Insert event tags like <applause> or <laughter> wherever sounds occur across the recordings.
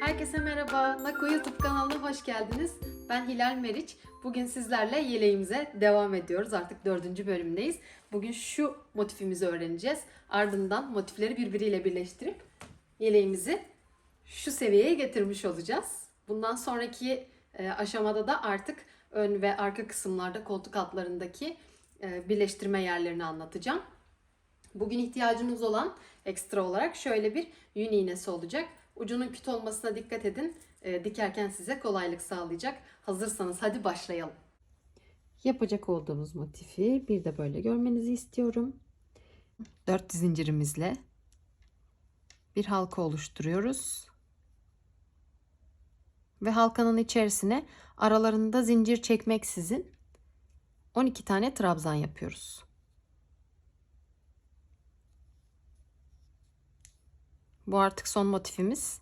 Herkese merhaba. Nako YouTube kanalına hoş geldiniz. Ben Hilal Meriç. Bugün sizlerle yeleğimize devam ediyoruz. Artık dördüncü bölümdeyiz. Bugün şu motifimizi öğreneceğiz. Ardından motifleri birbiriyle birleştirip yeleğimizi şu seviyeye getirmiş olacağız. Bundan sonraki e, aşamada da artık ön ve arka kısımlarda koltuk altlarındaki e, birleştirme yerlerini anlatacağım. Bugün ihtiyacınız olan ekstra olarak şöyle bir yün iğnesi olacak. Ucunun küt olmasına dikkat edin. E, dikerken size kolaylık sağlayacak. Hazırsanız hadi başlayalım. Yapacak olduğumuz motifi bir de böyle görmenizi istiyorum. Dört zincirimizle bir halka oluşturuyoruz. Ve halkanın içerisine aralarında zincir çekmeksizin 12 tane trabzan yapıyoruz. Bu artık son motifimiz.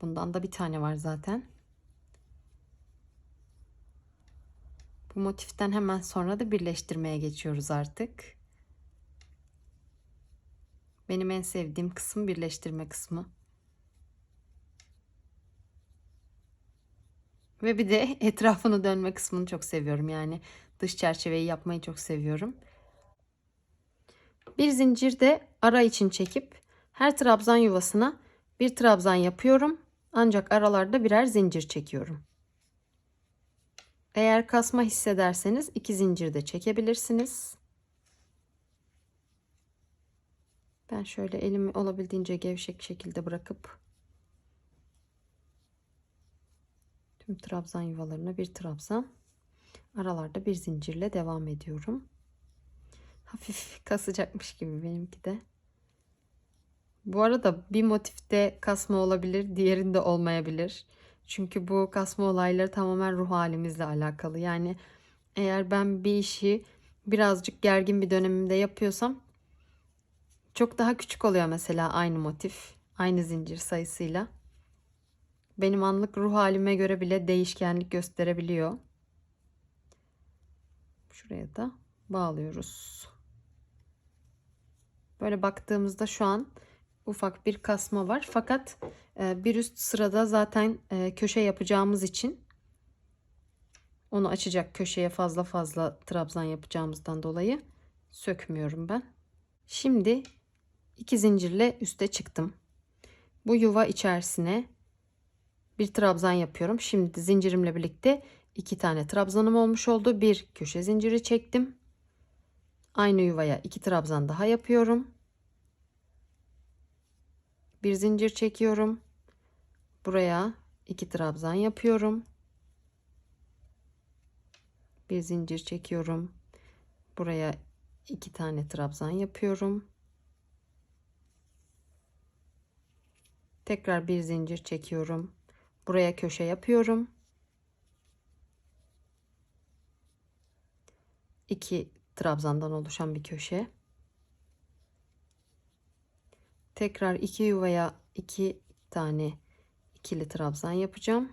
Bundan da bir tane var zaten. Bu motiften hemen sonra da birleştirmeye geçiyoruz artık. Benim en sevdiğim kısım birleştirme kısmı. Ve bir de <laughs> etrafını dönme kısmını çok seviyorum. Yani dış çerçeveyi yapmayı çok seviyorum. Bir zincir de ara için çekip her trabzan yuvasına bir trabzan yapıyorum. Ancak aralarda birer zincir çekiyorum. Eğer kasma hissederseniz iki zincir de çekebilirsiniz. Ben şöyle elimi olabildiğince gevşek şekilde bırakıp tüm trabzan yuvalarına bir trabzan aralarda bir zincirle devam ediyorum. Hafif kasacakmış gibi benimki de. Bu arada bir motifte kasma olabilir, diğerinde olmayabilir. Çünkü bu kasma olayları tamamen ruh halimizle alakalı. Yani eğer ben bir işi birazcık gergin bir dönemimde yapıyorsam çok daha küçük oluyor mesela aynı motif, aynı zincir sayısıyla. Benim anlık ruh halime göre bile değişkenlik gösterebiliyor. Şuraya da bağlıyoruz. Böyle baktığımızda şu an ufak bir kasma var. Fakat e, bir üst sırada zaten e, köşe yapacağımız için onu açacak köşeye fazla fazla trabzan yapacağımızdan dolayı sökmüyorum ben. Şimdi iki zincirle üste çıktım. Bu yuva içerisine bir trabzan yapıyorum. Şimdi zincirimle birlikte iki tane trabzanım olmuş oldu. Bir köşe zinciri çektim. Aynı yuvaya iki trabzan daha yapıyorum bir zincir çekiyorum. Buraya iki trabzan yapıyorum. Bir zincir çekiyorum. Buraya iki tane trabzan yapıyorum. Tekrar bir zincir çekiyorum. Buraya köşe yapıyorum. İki trabzandan oluşan bir köşe. Tekrar iki yuvaya iki tane ikili trabzan yapacağım.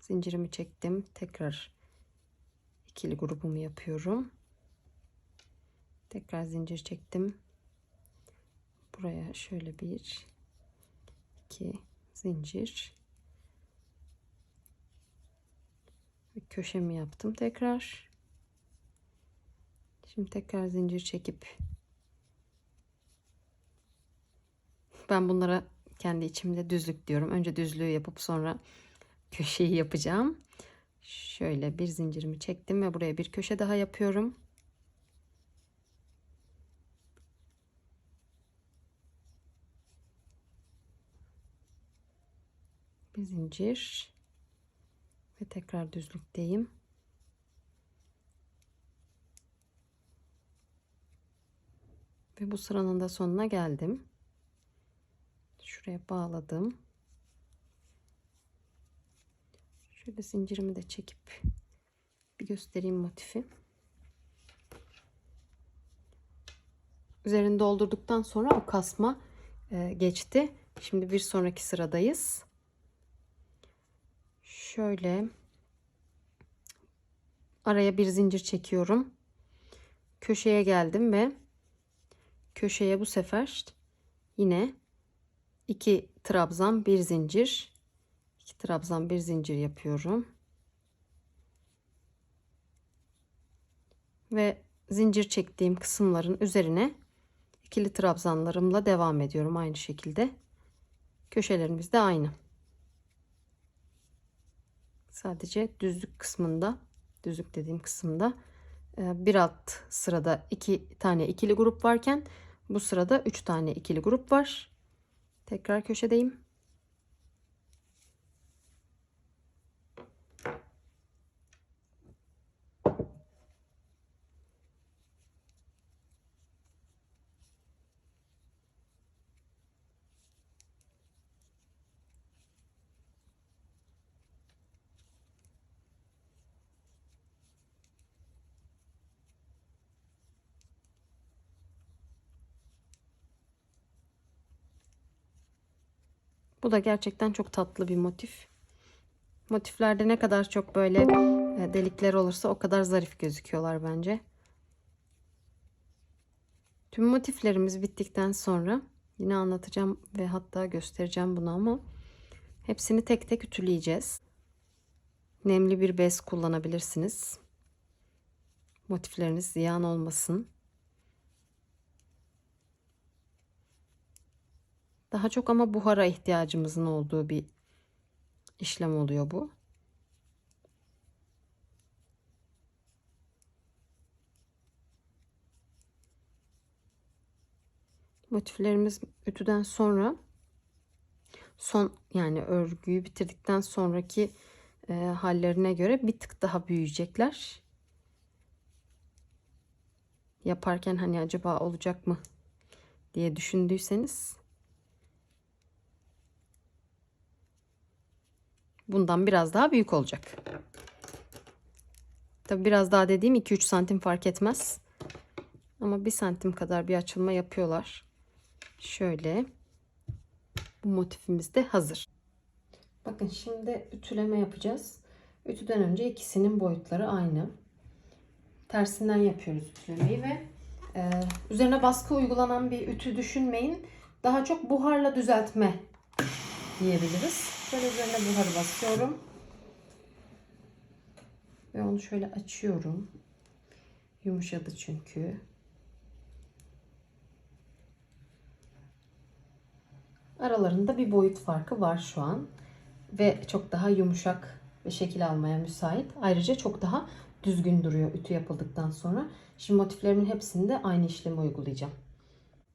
Zincirimi çektim. Tekrar ikili grubumu yapıyorum. Tekrar zincir çektim. Buraya şöyle bir iki zincir köşemi yaptım tekrar. Şimdi tekrar zincir çekip Ben bunlara kendi içimde düzlük diyorum. Önce düzlüğü yapıp sonra köşeyi yapacağım. Şöyle bir zincirimi çektim ve buraya bir köşe daha yapıyorum. Bir zincir ve tekrar düzlükteyim. Ve bu sıranın da sonuna geldim şuraya bağladım. Şöyle zincirimi de çekip bir göstereyim motifi. Üzerini doldurduktan sonra o kasma e, geçti. Şimdi bir sonraki sıradayız. Şöyle araya bir zincir çekiyorum. Köşeye geldim ve köşeye bu sefer yine 2 trabzan, bir zincir. 2 trabzan, bir zincir yapıyorum. Ve zincir çektiğim kısımların üzerine ikili trabzanlarımla devam ediyorum aynı şekilde. Köşelerimiz de aynı. Sadece düzlük kısmında, düzlük dediğim kısımda e, bir alt sırada iki tane ikili grup varken bu sırada üç tane ikili grup var. Tekrar köşedeyim. Bu da gerçekten çok tatlı bir motif. Motiflerde ne kadar çok böyle e, delikler olursa o kadar zarif gözüküyorlar bence. Tüm motiflerimiz bittikten sonra yine anlatacağım ve hatta göstereceğim bunu ama hepsini tek tek ütüleyeceğiz. Nemli bir bez kullanabilirsiniz. Motifleriniz ziyan olmasın. Daha çok ama buhara ihtiyacımızın olduğu bir işlem oluyor bu. Motiflerimiz ütüden sonra son yani örgüyü bitirdikten sonraki e, hallerine göre bir tık daha büyüyecekler. Yaparken hani acaba olacak mı diye düşündüyseniz bundan biraz daha büyük olacak. Tabi biraz daha dediğim 2-3 santim fark etmez. Ama 1 santim kadar bir açılma yapıyorlar. Şöyle. Bu motifimiz de hazır. Bakın şimdi ütüleme yapacağız. Ütüden önce ikisinin boyutları aynı. Tersinden yapıyoruz ütülemeyi ve e, üzerine baskı uygulanan bir ütü düşünmeyin. Daha çok buharla düzeltme diyebiliriz. Şöyle üzerine buharı basıyorum. Ve onu şöyle açıyorum. Yumuşadı çünkü. Aralarında bir boyut farkı var şu an. Ve çok daha yumuşak ve şekil almaya müsait. Ayrıca çok daha düzgün duruyor ütü yapıldıktan sonra. Şimdi motiflerimin hepsinde aynı işlemi uygulayacağım.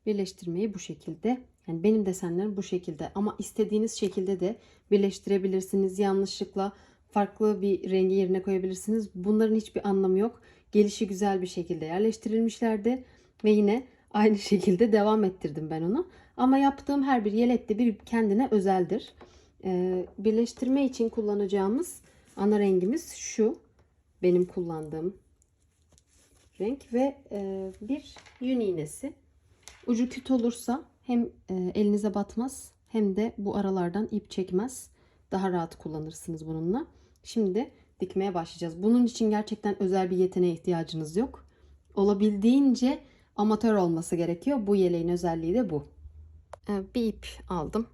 Birleştirmeyi bu şekilde yani benim desenlerim bu şekilde ama istediğiniz şekilde de birleştirebilirsiniz. Yanlışlıkla farklı bir rengi yerine koyabilirsiniz. Bunların hiçbir anlamı yok. Gelişi güzel bir şekilde yerleştirilmişlerdi ve yine aynı <laughs> şekilde devam ettirdim ben onu. Ama yaptığım her bir yelekte bir kendine özeldir. Ee, birleştirme için kullanacağımız ana rengimiz şu. Benim kullandığım renk ve e, bir yün iğnesi. Ucu küt olursa hem e, elinize batmaz hem de bu aralardan ip çekmez. Daha rahat kullanırsınız bununla. Şimdi dikmeye başlayacağız. Bunun için gerçekten özel bir yeteneğe ihtiyacınız yok. Olabildiğince amatör olması gerekiyor. Bu yeleğin özelliği de bu. E, bir ip aldım.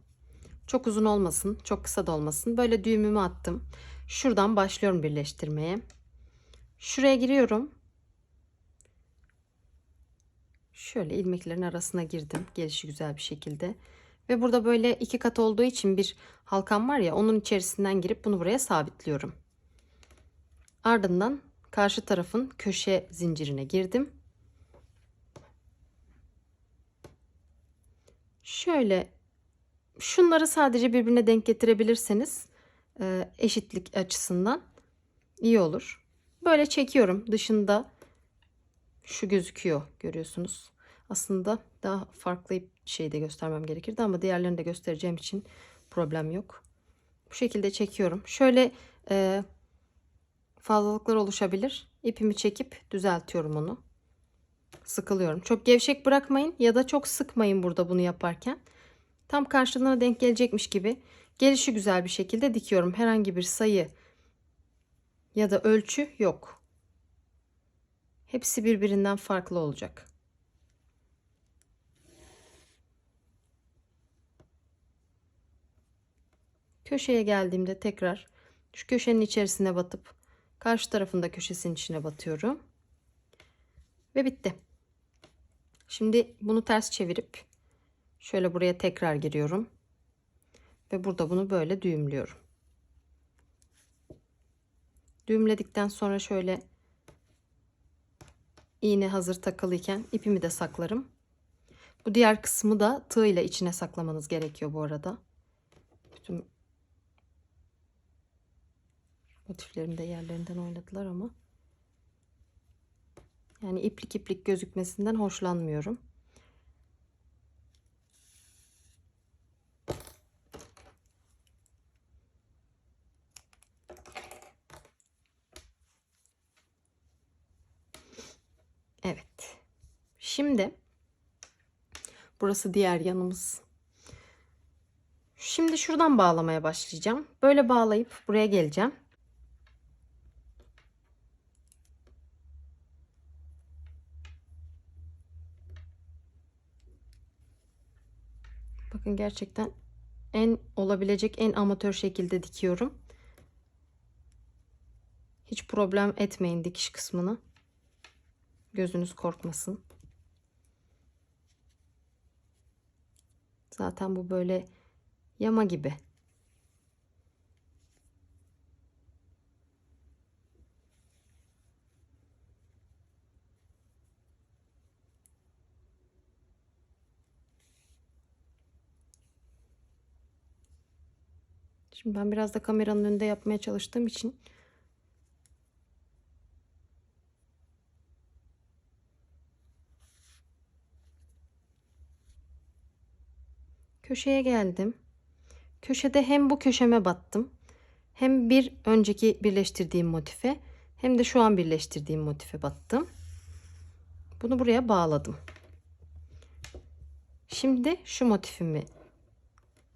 Çok uzun olmasın, çok kısa da olmasın. Böyle düğümümü attım. Şuradan başlıyorum birleştirmeye. Şuraya giriyorum. Şöyle ilmeklerin arasına girdim. Gelişi güzel bir şekilde. Ve burada böyle iki kat olduğu için bir halkam var ya onun içerisinden girip bunu buraya sabitliyorum. Ardından karşı tarafın köşe zincirine girdim. Şöyle şunları sadece birbirine denk getirebilirseniz e, eşitlik açısından iyi olur. Böyle çekiyorum dışında şu gözüküyor görüyorsunuz. Aslında daha farklı şey de göstermem gerekirdi ama diğerlerini de göstereceğim için problem yok. Bu şekilde çekiyorum. Şöyle e, fazlalıklar oluşabilir. İpimi çekip düzeltiyorum onu. Sıkılıyorum. Çok gevşek bırakmayın ya da çok sıkmayın burada bunu yaparken. Tam karşılığına denk gelecekmiş gibi gelişi güzel bir şekilde dikiyorum. Herhangi bir sayı ya da ölçü yok. Hepsi birbirinden farklı olacak. Köşeye geldiğimde tekrar şu köşenin içerisine batıp karşı tarafında köşesinin içine batıyorum. Ve bitti. Şimdi bunu ters çevirip şöyle buraya tekrar giriyorum. Ve burada bunu böyle düğümlüyorum. Düğümledikten sonra şöyle iğne hazır takılıyken ipimi de saklarım. Bu diğer kısmı da tığ ile içine saklamanız gerekiyor bu arada. Bütün motiflerim de yerlerinden oynadılar ama yani iplik iplik gözükmesinden hoşlanmıyorum. Evet. Şimdi burası diğer yanımız. Şimdi şuradan bağlamaya başlayacağım. Böyle bağlayıp buraya geleceğim. Bakın gerçekten en olabilecek en amatör şekilde dikiyorum. Hiç problem etmeyin dikiş kısmını. Gözünüz korkmasın. Zaten bu böyle yama gibi. Şimdi ben biraz da kameranın önünde yapmaya çalıştığım için köşeye geldim. Köşede hem bu köşeme battım. Hem bir önceki birleştirdiğim motife hem de şu an birleştirdiğim motife battım. Bunu buraya bağladım. Şimdi şu motifimi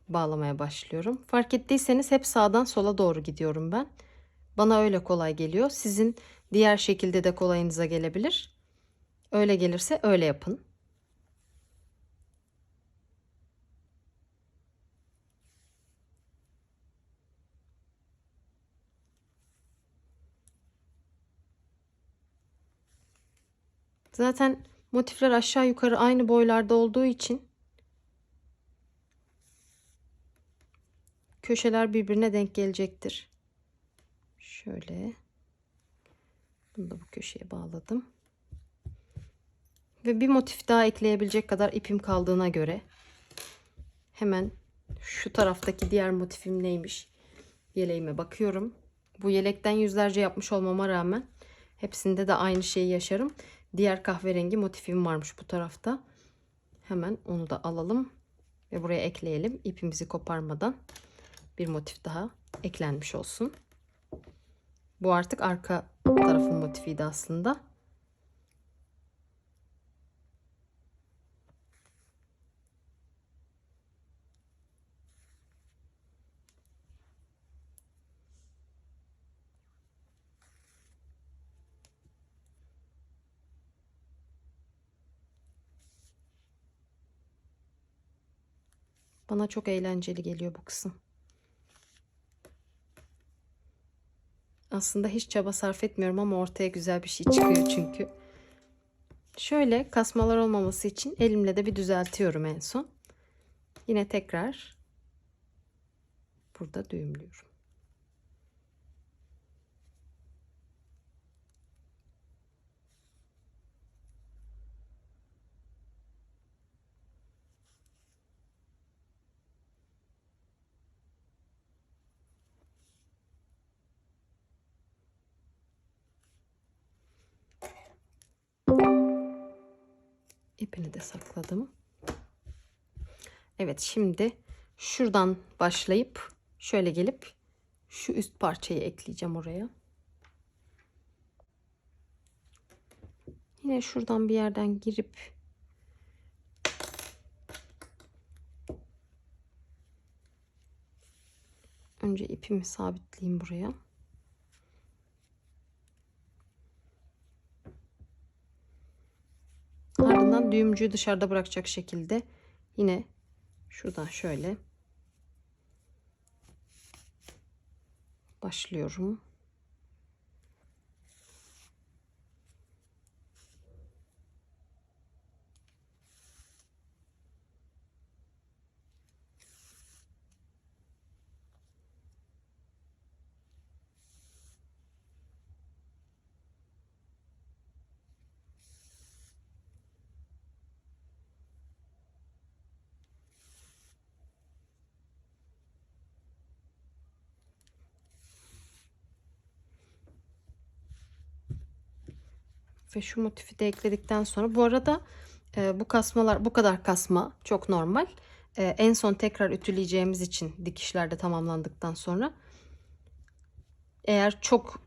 bağlamaya başlıyorum. Fark ettiyseniz hep sağdan sola doğru gidiyorum ben. Bana öyle kolay geliyor. Sizin diğer şekilde de kolayınıza gelebilir. Öyle gelirse öyle yapın. Zaten motifler aşağı yukarı aynı boylarda olduğu için köşeler birbirine denk gelecektir. Şöyle. Bunu da bu köşeye bağladım. Ve bir motif daha ekleyebilecek kadar ipim kaldığına göre hemen şu taraftaki diğer motifim neymiş yeleğime bakıyorum. Bu yelekten yüzlerce yapmış olmama rağmen hepsinde de aynı şeyi yaşarım. Diğer kahverengi motifim varmış bu tarafta. Hemen onu da alalım ve buraya ekleyelim. İpimizi koparmadan bir motif daha eklenmiş olsun. Bu artık arka tarafın motifiydi aslında. Bana çok eğlenceli geliyor bu kısım. Aslında hiç çaba sarf etmiyorum ama ortaya güzel bir şey çıkıyor çünkü. Şöyle kasmalar olmaması için elimle de bir düzeltiyorum en son. Yine tekrar burada düğümlüyorum. İpini de sakladım. Evet şimdi şuradan başlayıp şöyle gelip şu üst parçayı ekleyeceğim oraya. Yine şuradan bir yerden girip önce ipimi sabitleyeyim buraya. düğümcüyü dışarıda bırakacak şekilde yine şuradan şöyle başlıyorum. Ve şu motifi de ekledikten sonra bu arada e, bu kasmalar bu kadar kasma çok normal. E, en son tekrar ütüleyeceğimiz için dikişlerde tamamlandıktan sonra eğer çok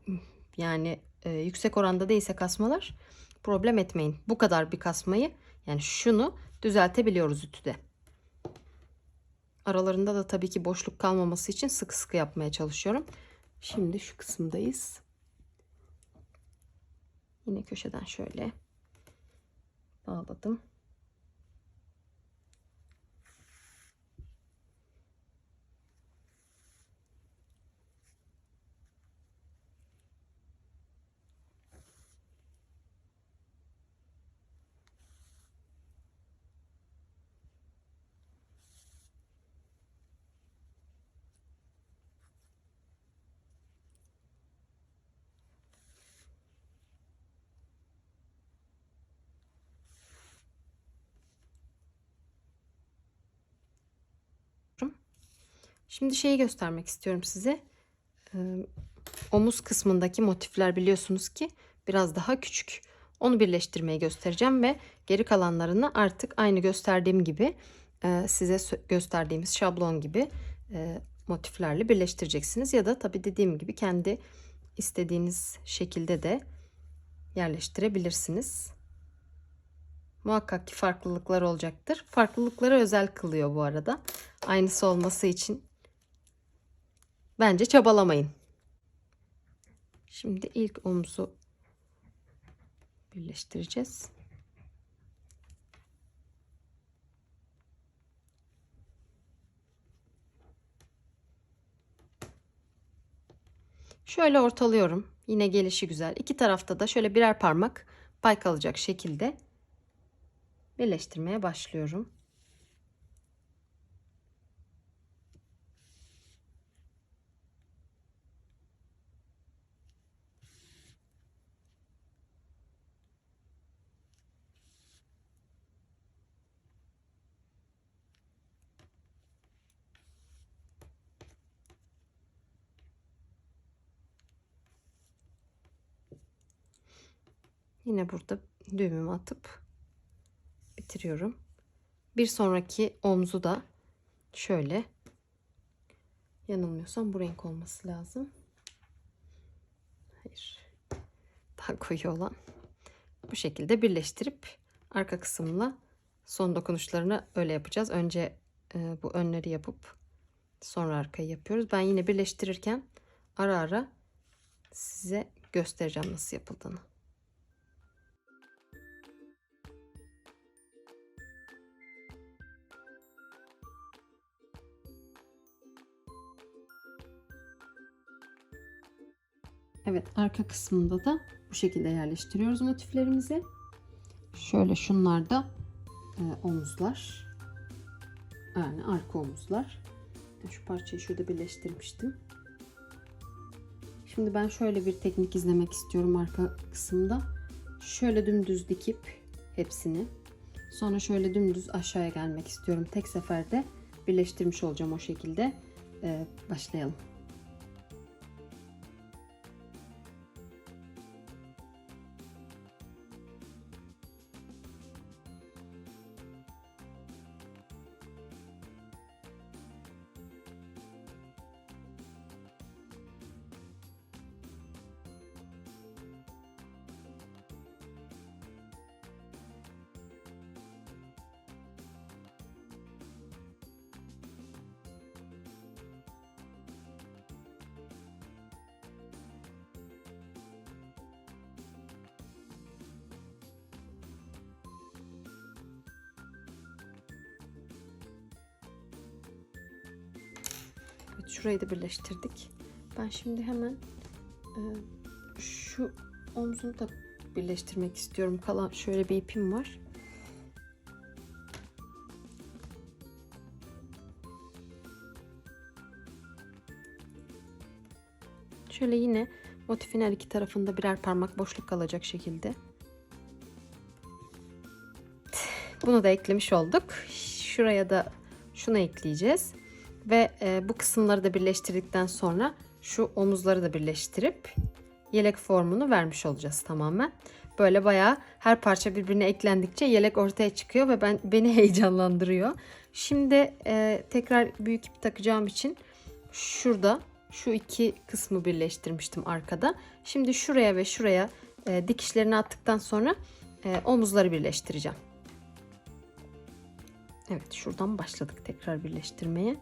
yani e, yüksek oranda değilse kasmalar problem etmeyin. Bu kadar bir kasmayı yani şunu düzeltebiliyoruz ütüde. Aralarında da tabii ki boşluk kalmaması için sıkı sıkı yapmaya çalışıyorum. Şimdi şu kısımdayız. Yine köşeden şöyle bağladım. Şimdi şeyi göstermek istiyorum size. Omuz kısmındaki motifler biliyorsunuz ki biraz daha küçük. Onu birleştirmeyi göstereceğim ve geri kalanlarını artık aynı gösterdiğim gibi size gösterdiğimiz şablon gibi motiflerle birleştireceksiniz. Ya da tabii dediğim gibi kendi istediğiniz şekilde de yerleştirebilirsiniz. Muhakkak ki farklılıklar olacaktır. Farklılıkları özel kılıyor bu arada. Aynısı olması için bence çabalamayın. Şimdi ilk omuzu birleştireceğiz. Şöyle ortalıyorum. Yine gelişi güzel. İki tarafta da şöyle birer parmak pay kalacak şekilde birleştirmeye başlıyorum. Yine burada düğümümü atıp bitiriyorum. Bir sonraki omzu da şöyle yanılmıyorsam bu renk olması lazım. Hayır. Daha koyu olan. Bu şekilde birleştirip arka kısımla son dokunuşlarını öyle yapacağız. Önce e, bu önleri yapıp sonra arkayı yapıyoruz. Ben yine birleştirirken ara ara size göstereceğim nasıl yapıldığını. Evet arka kısmında da bu şekilde yerleştiriyoruz motiflerimizi. Şöyle şunlar da e, omuzlar. Yani arka omuzlar. Şu parçayı şurada birleştirmiştim. Şimdi ben şöyle bir teknik izlemek istiyorum arka kısımda. Şöyle dümdüz dikip hepsini. Sonra şöyle dümdüz aşağıya gelmek istiyorum. Tek seferde birleştirmiş olacağım o şekilde. Ee, başlayalım. Şurayı da birleştirdik. Ben şimdi hemen e, şu omzunu da birleştirmek istiyorum. Kalan şöyle bir ipim var. Şöyle yine motifin her iki tarafında birer parmak boşluk kalacak şekilde. Bunu da eklemiş olduk. Şuraya da şunu ekleyeceğiz. Ve e, bu kısımları da birleştirdikten sonra şu omuzları da birleştirip yelek formunu vermiş olacağız tamamen. Böyle bayağı her parça birbirine eklendikçe yelek ortaya çıkıyor ve ben beni <laughs> heyecanlandırıyor. Şimdi e, tekrar büyük ip takacağım için şurada şu iki kısmı birleştirmiştim arkada. Şimdi şuraya ve şuraya e, dikişlerini attıktan sonra e, omuzları birleştireceğim. Evet şuradan başladık tekrar birleştirmeye.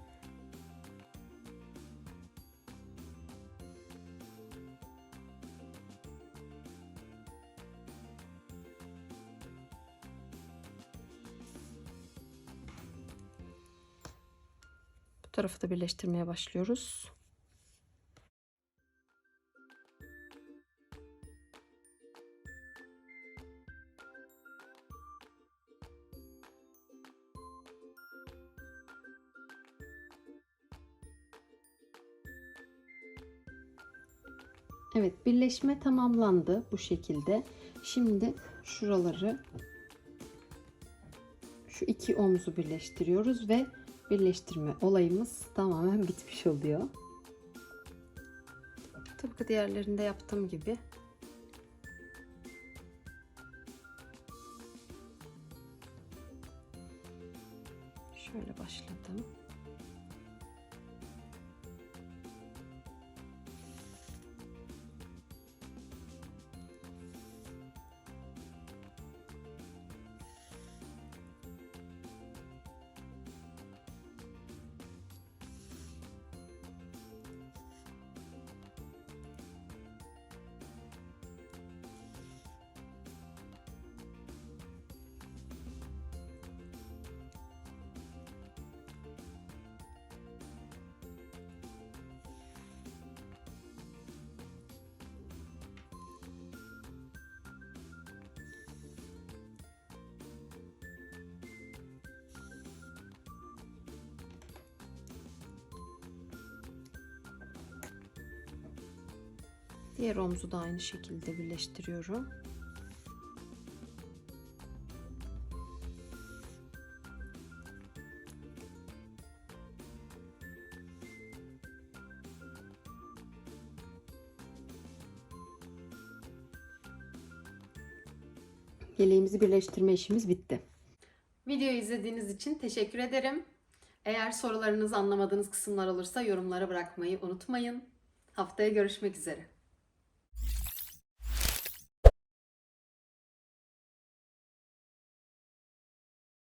Tarafı da birleştirmeye başlıyoruz. Evet birleşme tamamlandı bu şekilde. Şimdi şuraları şu iki omuzu birleştiriyoruz ve birleştirme olayımız tamamen bitmiş oluyor. Tıpkı diğerlerinde yaptığım gibi şöyle başladım. Diğer omuzu da aynı şekilde birleştiriyorum. Yeleğimizi birleştirme işimiz bitti. Videoyu izlediğiniz için teşekkür ederim. Eğer sorularınız anlamadığınız kısımlar olursa yorumlara bırakmayı unutmayın. Haftaya görüşmek üzere.